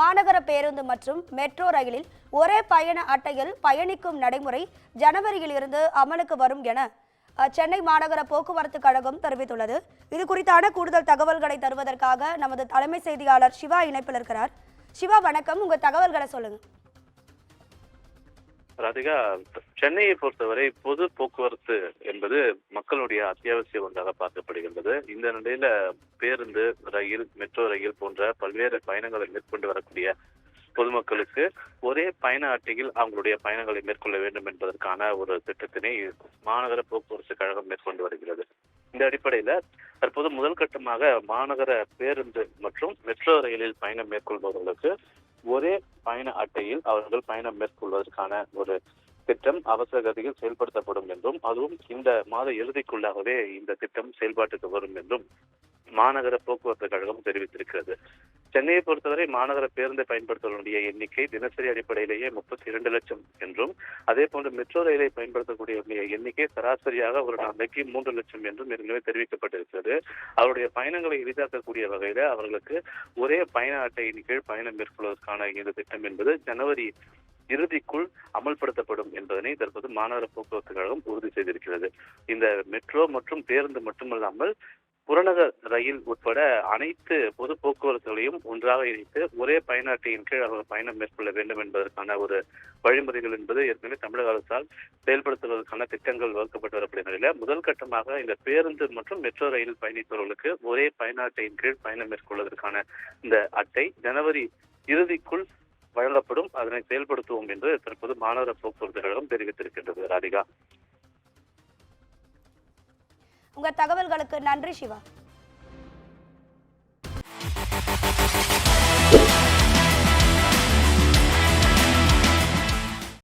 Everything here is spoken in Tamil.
மாநகர பேருந்து மற்றும் மெட்ரோ ரயிலில் ஒரே பயண அட்டையில் பயணிக்கும் நடைமுறை ஜனவரியில் இருந்து அமலுக்கு வரும் என சென்னை மாநகர போக்குவரத்து கழகம் தெரிவித்துள்ளது. இது குறித்தான கூடுதல் தகவல்களை தருவதற்காக நமது தலைமை செய்தியாளர் சிவா இணைப்பில் இருக்கிறார். சிவா வணக்கம். உங்க தகவல்களை சொல்லுங்க. ராதிகா சென்னையை பொறுத்தவரை பொது போக்குவரத்து என்பது மக்களுடைய அத்தியாவசிய ஒன்றாக பார்க்கப்படுகின்றது. இந்த நிலையில பேருந்து ரயில் மெட்ரோ ரயில் போன்ற பல்வேறு பயணங்களை மேற்கொண்டு வரக்கூடிய பொதுமக்களுக்கு ஒரே பயண அட்டையில் அவங்களுடைய பயணங்களை மேற்கொள்ள வேண்டும் என்பதற்கான ஒரு திட்டத்தினை மாநகர போக்குவரத்து கழகம் மேற்கொண்டு வருகிறது. இந்த அடிப்படையில தற்போது முதல் கட்டமாக மாநகர பேருந்து மற்றும் மெட்ரோ ரயிலில் பயணம் மேற்கொள்பவர்களுக்கு ஒரே பயண அட்டையில் அவர்கள் பயணம் மேற்கொள்வதற்கான ஒரு திட்டம் அவசர கதியில் செயல்படுத்தப்படும் என்றும் அதுவும் இந்த மாத இறுதிக்குள்ளாகவே இந்த திட்டம் செயல்பாட்டுக்கு வரும் என்றும் மாநகர போக்குவரத்து கழகம் தெரிவித்திருக்கிறது. சென்னையை பொறுத்தவரை மாநகர பேருந்தை பயன்படுத்தக்கூடிய எண்ணிக்கை தினசரி அடிப்படையிலேயே முப்பத்தி இரண்டு லட்சம் என்றும் அதே போன்று மெட்ரோ ரயிலை பயன்படுத்தக்கூடிய எண்ணிக்கை சராசரியாக ஒரு நாளைக்கு மூன்று லட்சம் என்றும் ஏற்கனவே தெரிவிக்கப்பட்டிருக்கிறது. அவருடைய பயணங்களை எளிதாக்கக்கூடிய வகையில அவர்களுக்கு ஒரே பயண அட்டையின் கீழ் பயணம் மேற்கொள்வதற்கான இந்த திட்டம் என்பது ஜனவரி இறுதிக்குள் அமல்படுத்தப்படும் என்பதனை தற்போது மாநகர போக்குவரத்து கழகம் உறுதி செய்திருக்கிறது. இந்த மெட்ரோ மற்றும் பேருந்து மட்டுமல்லாமல் புறநகர் ரயில் உட்பட அனைத்து பொது போக்குவரத்துகளையும் ஒன்றாக இணைத்து ஒரே பயண அட்டையின் கீழ் அவர்கள் பயணம் மேற்கொள்ள வேண்டும் என்பதற்கான ஒரு வழிமுறைகள் என்பது ஏற்கனவே தமிழக அரசால் செயல்படுத்துவதற்கான திட்டங்கள் வகுக்கப்பட்டு வரக்கூடிய நிலையில் முதல் கட்டமாக இந்த பேருந்து மற்றும் மெட்ரோ ரயில் பயணிப்பவர்களுக்கு ஒரே பயண அட்டையின் கீழ் பயணம் மேற்கொள்வதற்கான இந்த அட்டை ஜனவரி இறுதிக்குள் வழங்கப்படும். அதனை செயல்படுத்துவோம் என்று தற்போது மாநகர போக்குவரத்து கழகம் தெரிவித்திருக்கின்றது ராதிகா. உங்க தகவல்களுக்கு நன்றி சிவா.